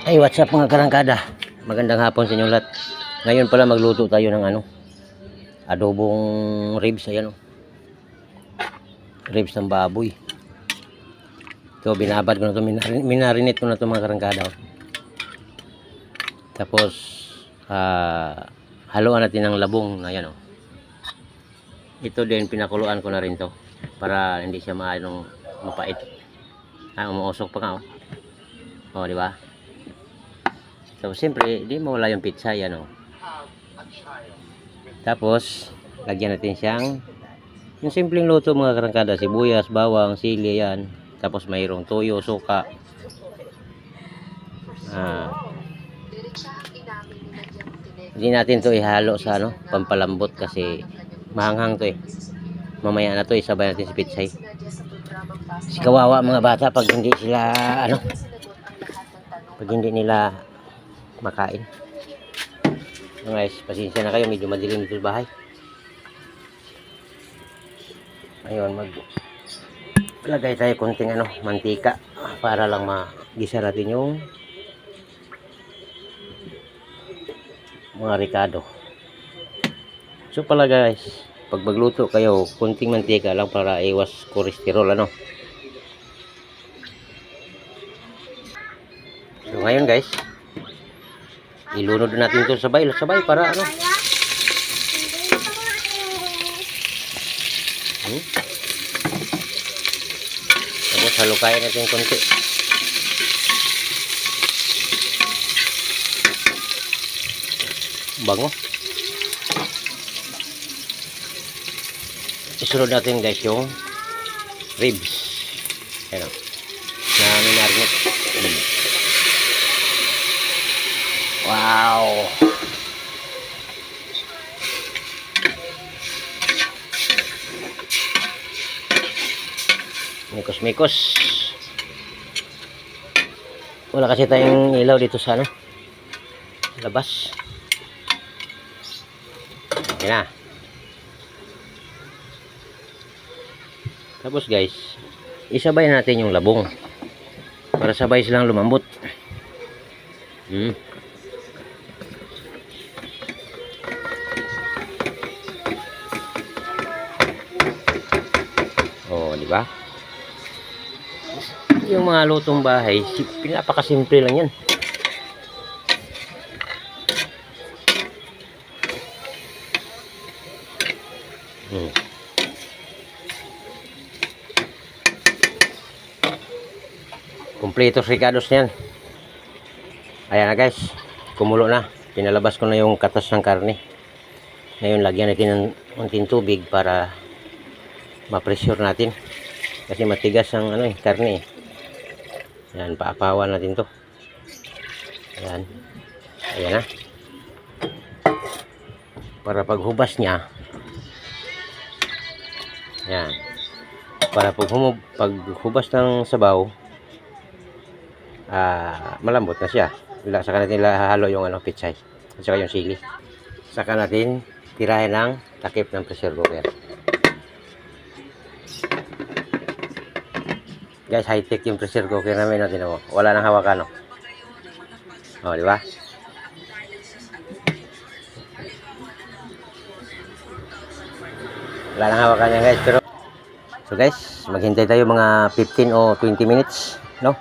Ay, what's up mga karangkada? Magandang hapon sa inyong lahat. Ngayon pala magluto tayo ng ano, adobong ribs, ayan o. Ribs ng baboy. Ito, binabad ko na ito, minarin, minarinate ko na ito mga karangkada. oh. Tapos, ah, haluan natin ng labong, ayan o. Ito din, pinakuluan ko na rin to para hindi siya maanong mapait. Ah, umuusok pa nga oh. Oh, di ba? So, siyempre, di mawala yung pizza, yan o. Tapos, lagyan natin siyang yung simpleng luto mga karangkada, sibuyas, bawang, sili, yan. Tapos mayroong toyo, suka. Ah. Hindi natin to ihalo sa ano, pampalambot kasi mahanghang to eh. Mamaya na to, isabay natin si pitsay. Si kawawa mga bata pag hindi sila ano, pag hindi nila makain. So guys, pasensya na kayo, medyo madilim dito sa bahay. Ayun, mag lagay tayo konting ano, mantika para lang magisa natin yung mga ricado. So pala guys, pag magluto kayo, konting mantika lang para iwas cholesterol ano. So ngayon guys, ilunod natin ito sabay, sabay para ano. Hmm? Tapos halukayan natin konti. Bango. Isunod natin guys yung ribs. Ayan. Na minarinate. Hmm. Wow! Mikos-mikos. Wala kasi tayong ilaw dito sa ano. Labas. Yan na. Tapos guys, isabay natin yung labong. Para sabay silang lumambot. Hmm. Ba? Yung mga lutong bahay, si- pinapakasimple lang yan. Hmm. Kompletos ricados niyan. Ayan na guys, kumulo na. Pinalabas ko na yung katas ng karne. Ngayon, lagyan natin ng unting tubig para ma-pressure natin kasi matigas ang ano eh, karne eh. Yan, paapawan natin to. Ayan. Ayan na. Para paghubas niya. Yan. Para pag paghubas ng sabaw, ah, malambot na siya. Saka natin halo yung ano, pitsay. At saka yung sili. Saka natin tirahin ng takip ng pressure cooker. Guys, high-tech yung pressure cooker namin natin mo. Wala nang hawakan, no? Oh, di ba? Wala nang hawakan yan, guys. Pero, so guys, maghintay tayo mga 15 o 20 minutes, no?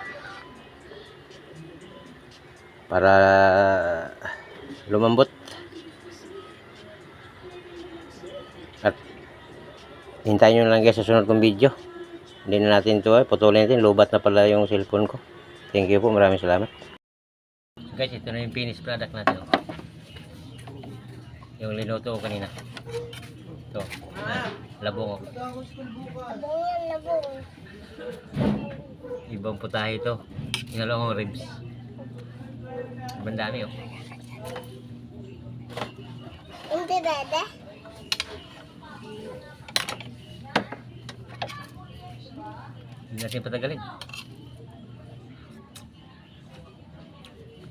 Para lumambot. At hintayin nyo lang guys sa sunod kong video. Hindi na natin ito eh. Putulin natin. Lubat na pala yung cellphone ko. Thank you po. Maraming salamat. Guys, ito na yung finished product natin. Yung linuto ko kanina. Ito. Ayan, Labong. oh. Ibang putahe ito. Inalong ribs. Ibang dami oh. Hindi dada. Hindi natin patagalin.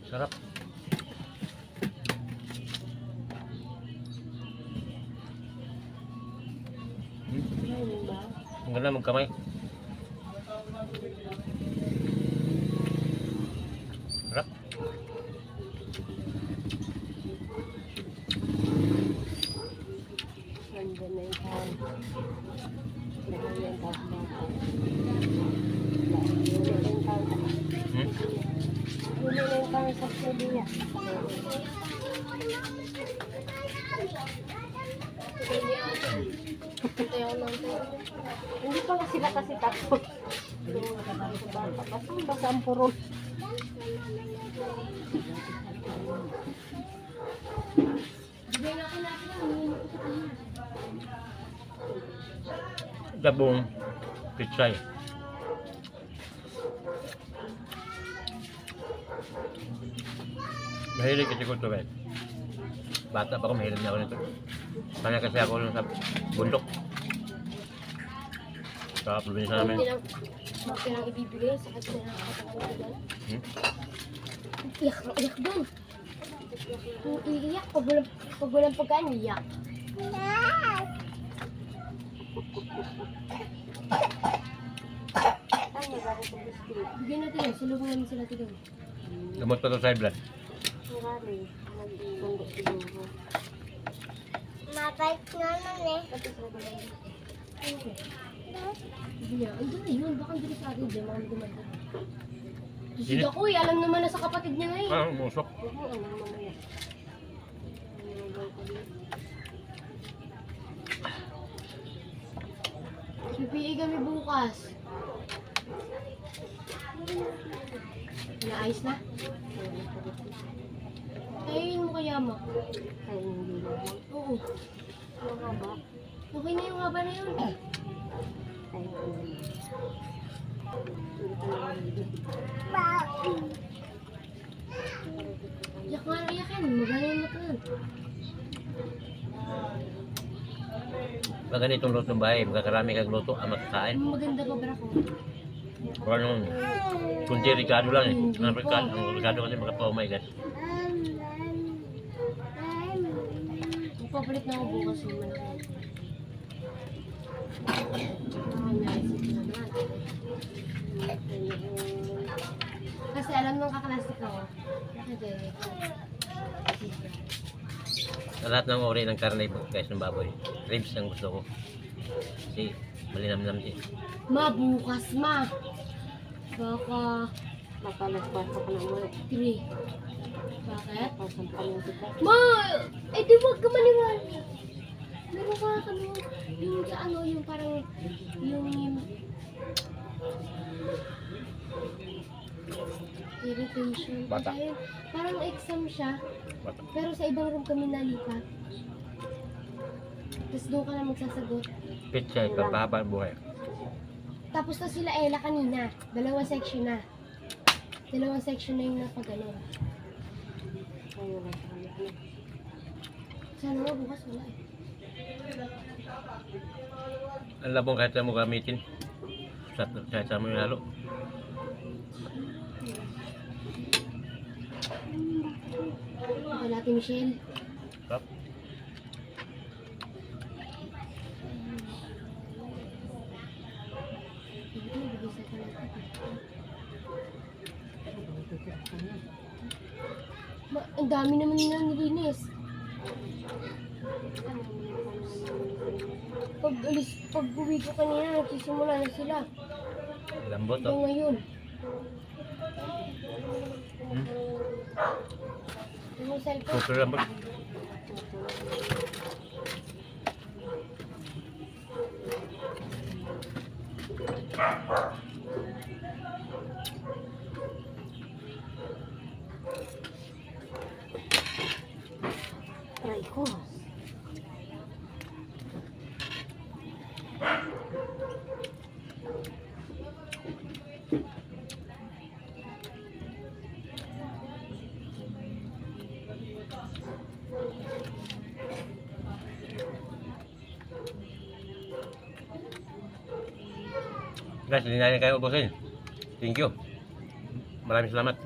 Sarap. Ang ganda magkamay. Sarap. na yung pang subsidy niya. Hindi pa sila kasi tapos. Basta basta ang puro. Dabong pichay. Mahilig kasi ko ito. Bata pa ako, mahilig na ako nito. Kanya kasi ako sa bundok. Sa probinsya namin. Bakit lang ibibigay sa kanya ng katangalan? Hmm? Iyak na iyak doon. Iiyak pag walang, pag walang pagkain, iyak. Bigyan natin yan, sulubong namin sila tigil. Gamot pa ito sa blood. Marami. Magsundo siguro. Mabait naman eh. Hindi niya, andun na yun. Baka hindi sa dyan, mga gumanda. Susid ako eh, alam naman na sa kapatid niya nga eh. Ah, musok. Oo, alam naman na yan. PPA kami bukas. Naayos na? Ayun mo kaya mo. Oo. Okay na yung haba na yun. Yak nga na yakin. Magaling mo to. Pag ganitong lutong bahay, magkakarami kang luto ang makakain. Maganda pa bra ko. Kung anong, kundi Ricardo lang eh. Ang Ricardo, ang Ricardo kasi makapaw, oh Magpapalit na ako bukas yung malaki. Naisip ko naman. Kasi alam nung kaklase ko, hindi. Sa lahat ng uri ng karne guys ng baboy, ribs ang gusto ko. Kasi malinam-nam din. Ma, bukas ma. Baka... Baka nagpasok ka naman. Three. Bakit? Ma! Eh di wag ka maniwala. Meron ka kami yung sa ano, yung parang yung irritation. Bata. Ayun, parang exam siya, Bata. pero sa ibang room kami nalipat. Tapos doon ka na magsasagot. Pichay, pampahaba ang buhay. Tapos na sila Ella kanina. Dalawang section na. Dalawang section na yung napagano. Sana nga bukas wala eh. Ang labong kahit mo gamitin. Kahit sa mo halo. Okay natin Michelle. Ma, ang dami naman nila nilinis. Pag ulis, pag uwi ko kanina, nagsisimula na sila. Lambot Ito oh. ngayon. Hmm? Yung cellphone. Super lambot. Try Guys, hindi na kayo ubusin. Thank you. Maraming salamat.